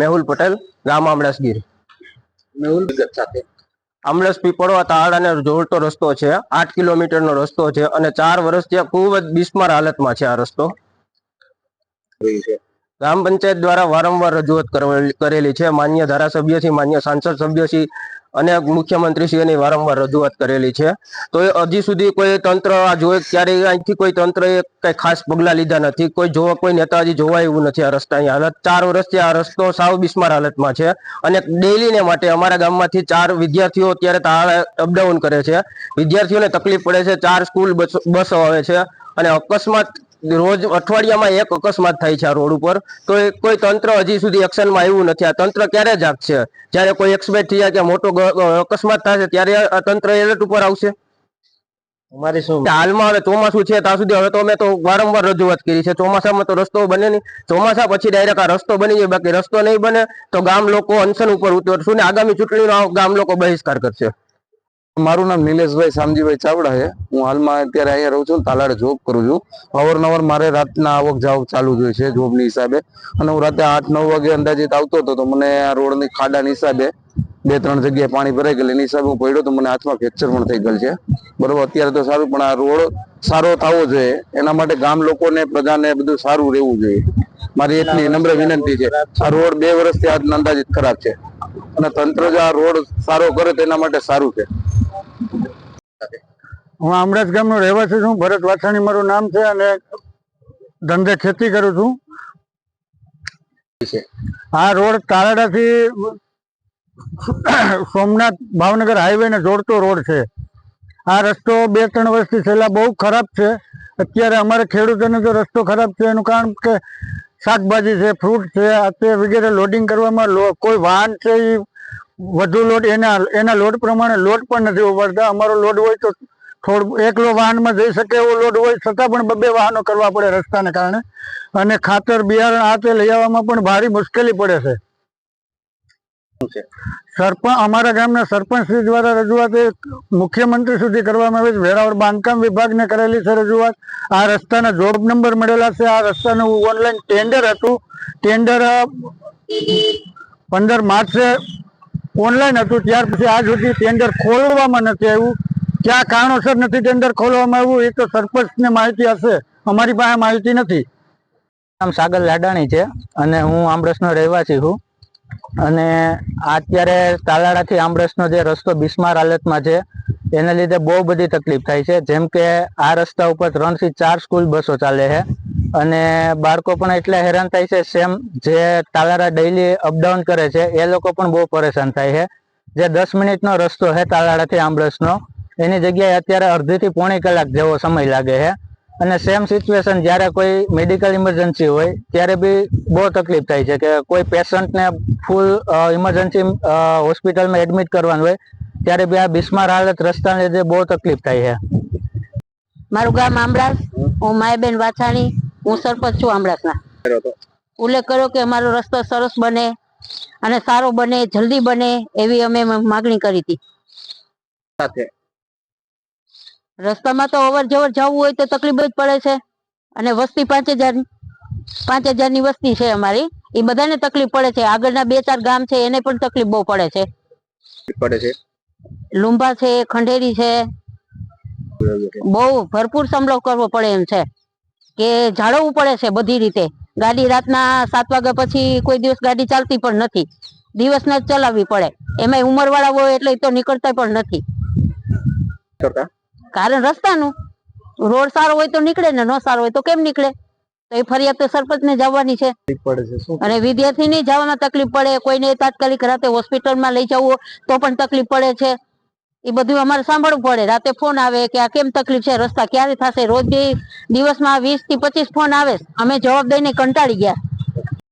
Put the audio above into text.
મેહુલ પટેલ ગામ આમળાસગીર મેહુલ સાથે. આમળસ પીપળવા તાળ અને જોડતો રસ્તો છે. આઠ કિલોમીટરનો રસ્તો છે અને ચાર વર્ષથી ત્યાં ખૂબ જ બિસ્માર હાલતમાં છે આ રસ્તો. ગ્રામ પંચાયત દ્વારા વારંવાર રજૂઆત કરેલી છે. માન્ય ધારાસભ્યથી માન્ય સાંસદ સભ્યથી અને મુખ્યમંત્રીશ્રીની વારંવાર રજૂઆત કરેલી છે. તો એ હજી સુધી કોઈ તંત્ર આ જોવે ક્યારેય અહીંથી કોઈ તંત્રએ કંઈ ખાસ પગલાં લીધા નથી. કોઈ જોવા, કોઈ નેતાજી જોવા એવું નથી આ રસ્તાની હાલત ચાર વર્ષથી આ રસ્તો સાવ બિસ્માર હાલતમાં છે અને ડેલીને માટે અમારા ગામમાંથી ચાર વિદ્યાર્થીઓ અત્યારે અપડાઉન કરે છે. વિદ્યાર્થીઓને તકલીફ પડે છે. ચાર સ્કૂલ બસો આવે છે અને અકસ્માત રોજ અઠવાડિયામાં એક અકસ્માત થાય છે આ રોડ ઉપર. તો એ કોઈ તંત્ર હજી સુધી એક્શનમાં આવ્યું નથી. આ તંત્ર ક્યારે જાગશે? જ્યારે કોઈ એક્સપેક્ટ થયા કે મોટો અકસ્માત થશે ત્યારે આ તંત્ર એલર્ટ ઉપર આવશે? અમારી શું? હાલમાં હવે ચોમાસું છે ત્યાં સુધી હવે તો અમે તો વારંવાર રજૂઆત કરી છે. ચોમાસામાં તો રસ્તો બને નહીં. ચોમાસા પછી ડાયરેક્ટ આ રસ્તો બની જાય. બાકી રસ્તો નહીં બને તો ગામ લોકો અનશન ઉપર ઉતરશું ને આગામી ચૂંટણીનો ગામ લોકો બહિષ્કાર કરશે. મારું નામ નિલેશભાઈ શામજીભાઈ ચાવડા છે. હું હાલમાં અત્યારે અહીંયા રહું છું, તાલાડે જોબ કરું છું. અવારનવાર મારે રાતના આવક જાવક ચાલુ જ હોય છે જોબની હિસાબે. અને હું રાતે આઠ નવ વાગે અંદાજિત આવતો હતો, તો મને આ રોડની ખાડાની હિસાબે બે ત્રણ જગ્યાએ પાણી ભરાઈ ગયેલું. એની હિસાબે હું પડ્યો તો મને હાથમાં ફ્રેક્ચર પણ થઈ ગયેલ છે. બરોબર, અત્યારે તો સારું, પણ આ રોડ સારો થવો જોઈએ. એના માટે ગામ લોકોને, પ્રજાને બધું સારું રહેવું જોઈએ. મારી એટલી નમ્ર વિનંતી છે. આ રોડ બે વર્ષથી આજ અંદાજિત ખરાબ છે. અને તંત્ર જો આ રોડ સારો કરે તેના માટે સારું છે. હું આમરાજ ગામનો રહેવાસી છું. ભરત વાછાણી મારું નામ છે અને ધંધે ખેતી કરું છું. આ રોડ તાલાડાથી સોમનાથ ભાવનગર હાઈવે ને જોડતો રોડ છે. આ રસ્તો બે ત્રણ વર્ષથી છેલ્લા બહુ ખરાબ છે. અત્યારે અમારે ખેડૂતોને તો રસ્તો ખરાબ છે. એનું કારણ કે શાકભાજી છે, ફ્રૂટ છે આ તે વગેરે લોડિંગ કરવામાં કોઈ વાહન છે એ વધુ લોડ, એના એના લોડ પ્રમાણે લોડ પણ નથી ઉપાડતા. અમારો લોડ હોય તો થોડું એકલો વાહનમાં જઈ શકે એવો લોડ હોય, છતાં પણ બબે વાહનો કરવા પડે રસ્તાને કારણે. અને ખાતર, બિયારણ, આ તે લઈ આવવામાં પણ ભારે મુશ્કેલી પડે છે. સરપંચ, અમારા ગામના સરપંચ શ્રી દ્વારા રજૂઆત એ મુખ્યમંત્રી સુધી કરવામાં આવી છે. વેરાવળ બાંધકામ વિભાગને કરેલી છે રજૂઆત. આ રસ્તાના જોબ નંબર મળેલા છે. આ રસ્તાનું ઓનલાઈન ટેન્ડર હતું. ટેન્ડર પંદર માર્ચે ઓનલાઈન હતું, ત્યાર પછી આજ સુધી ટેન્ડર ખોલવામાં નથી આવ્યું. ક્યાં કારણોસર નથી ટેન્ડર ખોલવામાં આવ્યું, એ તો સરપંચને માહિતી હશે. અમારી પાસે માહિતી નથી. નામ સાગર લાડાણી છે અને હું આમરસનો રહેવાસી છું. અને અત્યારે તાલાળાથી આમરસનો જે રસ્તો બિસ્માર હાલતમાં છે, એને લીધે બહુ બધી તકલીફ થાય છે. જેમ કે આ રસ્તા ઉપર ત્રણથી ચાર સ્કૂલ બસો ચાલે છે. અને બાળકો પણ એટલા હેરાન થાય છે સેમ જે તાલારા ડેઈલી અપડાઉન કરે છે, એ લોકો પણ બહુ પરેશાન થાય છે. જે દસ મિનિટનો રસ્તો છે તાલાડાથી આંબળસનો, એની જગ્યાએ અત્યારે અડધીથી પોણી કલાક જેવો સમય લાગે છે. અને સેમ સિચ્યુએશન જ્યારે કોઈ મેડિકલ ઇમરજન્સી હોય, ત્યારે બી બહુ તકલીફ થાય છે કે કોઈ પેશન્ટને ફૂલ ઇમરજન્સી હોસ્પિટલમાં એડમિટ કરવાનું હોય, ત્યારે બી આ બિસ્માર હાલત રસ્તાને લીધે બહુ તકલીફ થાય છે. મારું ગામ આમળાસ હું માયાબેન વાછાણી. હું સરપંચ છું આમળાસના. ઉલ્લેખ કર્યો કે અમારો રસ્તો સરસ બને અને સારો બને જલ્દી બને એવી અમે માગણી કરી હતી. રસ્તામાં તો અવર જવર જવું હોય તો તકલીફ જ પડે છે અને વસ્તી પાંચ હજાર પાંચ હજારની વસ્તી છે અમારી. એ બધાને તકલીફ પડે છે. આગળના બે ચાર ગામ છે એને પણ તકલીફ બહુ પડે છે. પડે છે. લુંબા છે ખંડેરી છે. બહુ ભરપૂર સમલો કરવો પડે એમ છે. કે જાળવવું પડે છે બધી રીતે. ગાડી રાતના સાત વાગ્યા પછી કોઈ દિવસ ગાડી ચાલતી પણ નથી. દિવસના જ ચલાવવી પડે. એમાં ઉંમરવાળા હોય એટલે તો નીકળતા પણ નથી. કારણ રસ્તાનું. રોડ સારો હોય તો નીકળે ને ન સારો હોય તો કેમ નીકળે? તો એ ફરિયાદ તો સરપંચ ને જવાની છે. અને વિદ્યાર્થી ને જવામાં તકલીફ પડે. કોઈને તાત્કાલિક રાતે હોસ્પિટલમાં લઈ જવું તો પણ તકલીફ પડે છે. એ બધું અમારે સાંભળવું પડે. રાતે ફોન આવે કે આ કેમ તકલીફ છે? રસ્તા ક્યારે થશે? રોજ દિવસમાં વીસથી પચીસ ફોન આવે. અમે જવાબ દઈને કંટાળી ગયા.